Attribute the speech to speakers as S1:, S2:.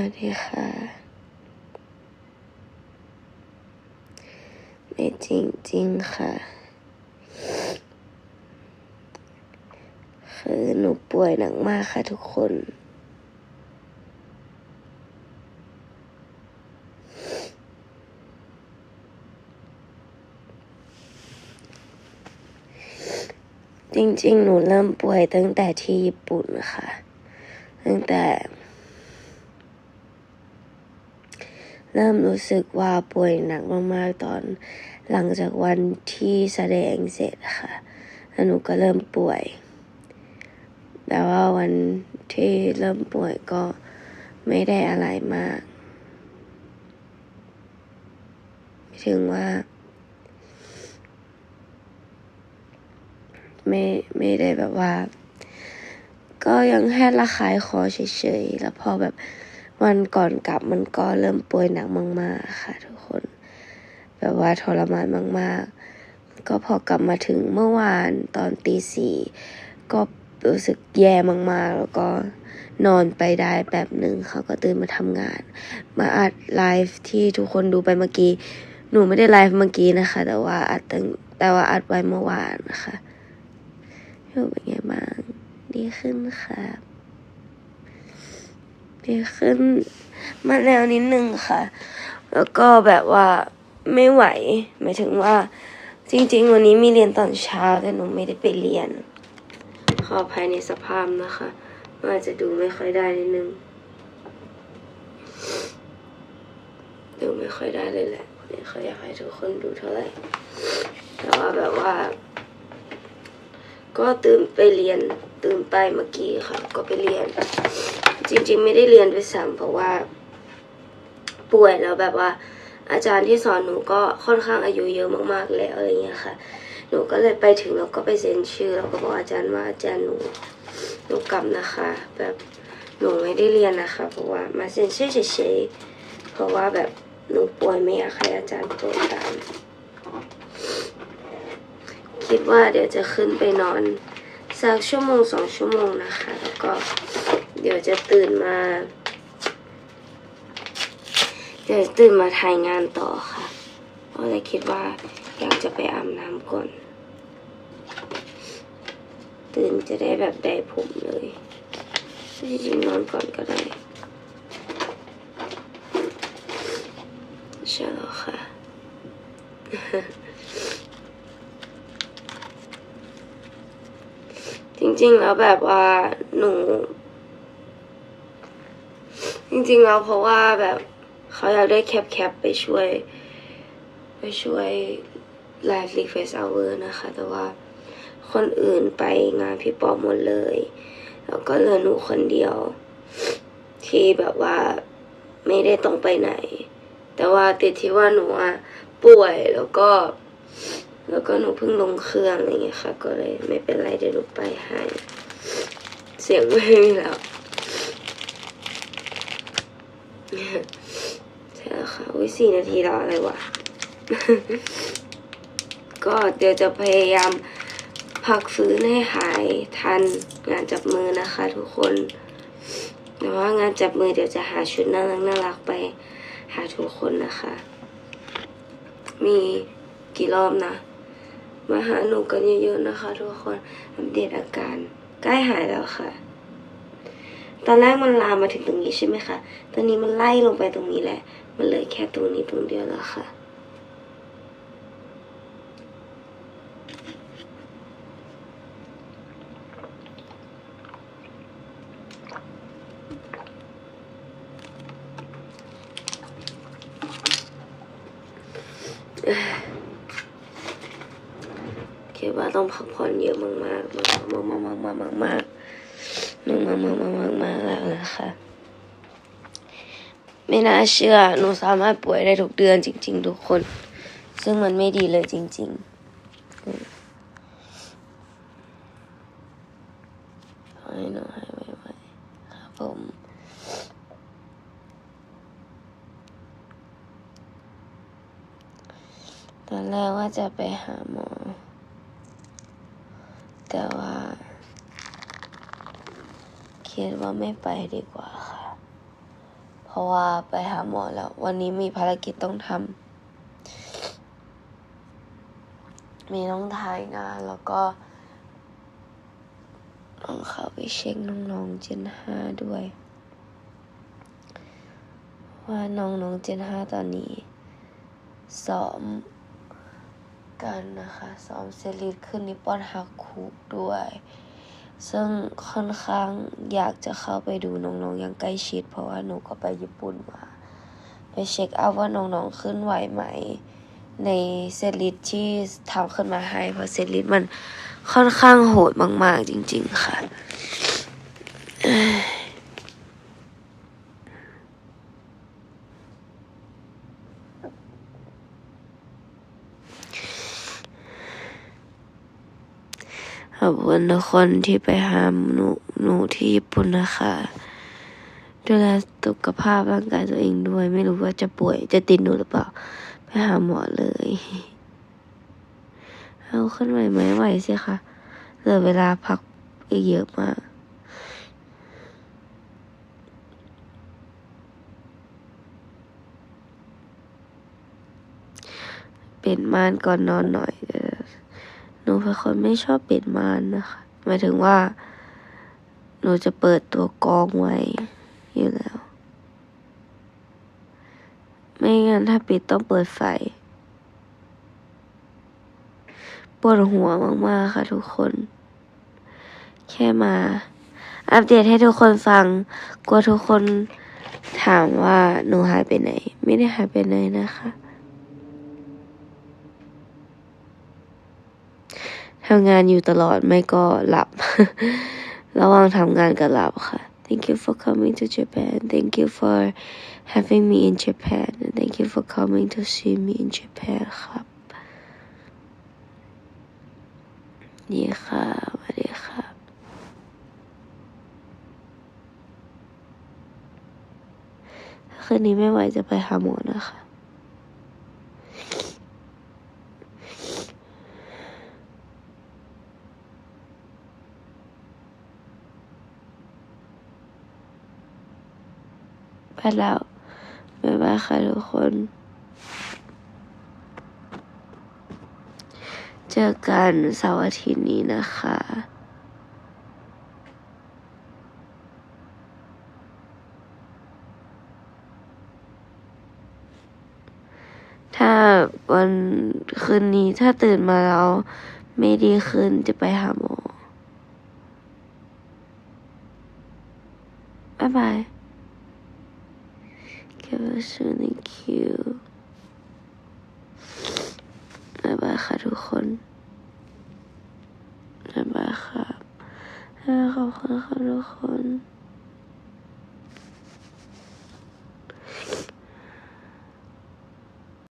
S1: วัสดีค่ะ ไม่จริงจริงค่ะ คือหนูป่วยหนักมากค่ะทุกคน จริงๆ หนูเริ่มป่วยตั้งแต่ที่ญี่ปุ่นค่ะ ตั้งแต่ เริ่มรู้สึกว่าป่วยหนักมากๆตอนหลังจากวันที่แสดงเสร็จค่ะแล้วหนูก็เริ่มป่วยแต่ว่าวันที่เริ่มป่วยก็ไม่ได้อะไรมาก ถึงว่า ไม่ไม่ได้แบบว่า ก็ยังแค่ระคายคอเฉยๆ แล้วพอแบบ วันก่อนกลับมันก็เริ่มป่วยหนักมาก ๆ ค่ะ ทุกคน แบบว่าทรมานมาก ๆ ก็พอกลับมาถึงเมื่อวานตอนตีสี่ก็รู้สึกแย่มาก ๆ แล้วก็นอนไปได้แบบหนึ่งเขาก็ตื่นมาทำงาน มาอัดไลฟ์ที่ทุกคนดูไปเมื่อกี้ หนูไม่ได้ไลฟ์เมื่อกี้นะคะ แต่ว่าอัดตั้งแต่ว่าอัดไว้เมื่อวานนะคะพี่เป็นไงบ้าง ดีขึ้นค่ะ ดีขึ้นมาแล้วนิดนึงค่ะ แล้วก็แบบว่าไม่ไหวหมายถึงว่า จริง ๆ วันนี้มีเรียนตอนเช้าแต่หนูไม่ได้ไปเรียน ขออภัยในสภาพนะคะอาจจะดูไม่ค่อยได้นิดนึงดูไม่ค่อยได้เลยแหละไม่ค่อยอยากให้ทุกคนดูเท่าไหร่แต่ว่าแบบว่า ก็ตื่นไปเรียนตื่นไปเมื่อกี้ค่ะ ก็ไปเรียน จริง ๆ ไม่ได้เรียนด้วยซ้ำเพราะว่า ป่วยแล้วแบบว่า อาจารย์ที่สอนหนูก็ค่อนข้างอายุเยอะมากๆแล้วอะไรเงี้ยค่ะ หนูก็เลยไปถึงแล้วก็ไปเซ็นชื่อแล้วก็บอกอาจารย์ว่าอาจารย์หนูหนูกลับนะคะ แบบหนูไม่ได้เรียนนะคะ เพราะว่ามาเซ็นชื่อเฉยๆเพราะว่าแบบหนูป่วยไม่อยากให้อาจารย์โกรตามคิดว่าเดี๋ยวจะขึ้นไปนอนสักชั่วโมงสองชั่วโมงนะคะ แล้วก็ เดี๋ยวจะตื่นมา เดี๋ยวตื่นมาถ่ายงานต่อค่ะ เพราะเลยคิดว่าอยากจะไปอาบน้ำก่อน ตื่นจะได้แบบได้ผมเลยจริงๆนอนก่อนก็ได้ใช่แล้วค่ะจริงๆ แล้วแบบว่าหนู จริงๆแล้วเพราะว่าแบบเขาอยากได้แคปแคปไปช่วย ไปช่วย Live Request Hour นะคะ แต่ว่าคนอื่นไปงานพี่ปอหมดเลย แล้วก็เหลือหนูคนเดียว ที่แบบว่าไม่ได้ต้องไปไหน แต่ว่าติดที่ว่าหนูอะป่วยแล้วก็ แล้วก็หนูเพิ่งลงเครื่องอะไรเงี้ยค่ะ ก็เลยไม่เป็นไรเดี๋ยวหนูไปให้ เสียงไม่มีแล้ว ใช่แล้วค่ะอุ้ยสี่นาทีแล้วอะไรวะ ก็เดี๋ยวจะพยายามพักฟื้นให้หายทันงานจับมือนะคะ ทุกคน แต่ว่างานจับมือเดี๋ยวจะหาชุดน่ารักน่ารักไป หาทุกคนนะคะ มีกี่รอบนะ มาหาหนูกันเยอะๆนะคะ ทุกคนอัปเดตอาการ ใกล้หายแล้วค่ะ ตอนแรกมันลามมาถึงตรงนี้ใช่ไหมคะ ตอนนี้มันไล่ลงไปตรงนี้แหละ มันเลยแค่ตรงนี้ตรงเดียวแล้วค่ะ คิดว่าต้องพักผ่อนเยอะมากๆมากๆมากๆมากๆมากๆ มากมากมากมากมากมากๆมากๆแล้วนะคะไม่น่าเชื่อหนูสามารถป่วยได้ทุกเดือนจริง ๆ ทุกคน ซึ่งมันไม่ดีเลยจริงๆอืมขอให้หนูหายไวๆครับผมตอนแรกว่าจะไปหาหมอ แต่ว่า คิดว่าไม่ไปดีกว่าค่ะ เพราะว่าไปหาหมอแล้ว วันนี้มีภารกิจต้องทำ มีต้องถ่ายงานแล้วก็ต้องเข้าไปเช็คน้องๆเจนห้าด้วย ว่าน้องๆเจนห้าตอนนี้ซ้อมกันนะคะซ้อมเซรีดขึ้นนิปปอนฮักคุกด้วย ซึ่งค่อนข้างอยากจะเข้าไปดูน้องๆอย่างใกล้ชิด เพราะว่าหนูก็ไปญี่ปุ่นมา ไปเช็คเอาว่าน้องๆขึ้นไหวไหม ในเซตลิสที่ทำขึ้นมาให้ เพราะเซตลิสมันค่อนข้างโหดมาก ๆ จริง ๆ ค่ะ ขอบคุณทุกคนที่ไปหาหนูหนูที่ญี่ปุ่นนะคะ ดูแลสุขภาพร่างกายตัวเองด้วย ไม่รู้ว่าจะป่วยจะติดหนูหรือเปล่า ไปหาหมอเลย เอาขึ้นไหวไหมไหวสิคะเหลือเวลาพักอีกเยอะมากเปลี่ยนม่านก่อนนอนหน่อย หนูเป็นคนไม่ชอบปลี่ยนม่านนะคะ หมายถึงว่า หนูจะเปิดตัวกองไว้อยู่แล้ว ไม่งั้นถ้าปิดต้องเปิดไฟ ปวดหัวมากๆค่ะทุกคน แค่มา อัปเดตให้ทุกคนฟัง กลัวทุกคนถามว่าหนูหายไปไหน ไม่ได้หายไปไหนนะคะ ทำงานอยู่ตลอดไม่ก็หลับ ระหว่างทำงานก็หลับค่ะ Thank you for coming to Japan Thank you for having me in Japan and thank you for coming to see me in Japan ครับดีค่ะสวัสดีครับคืนนี้ไม่ไหวจะไปหาหมอนะคะ ไปแล้วบ๊ายบายค่ะทุกคน เจอกันเสาร์อาทิตย์นี้นะคะถ้าวันคืนนี้ถ้าตื่นมาแล้วไม่ดีขึ้นจะไปหาหมอ บ๊ายบาย Give us thank you บ๊ายบายค่ะทุกคนบ๊ายบายครับบ๊ายบายขอบคุณค่ะทุกคน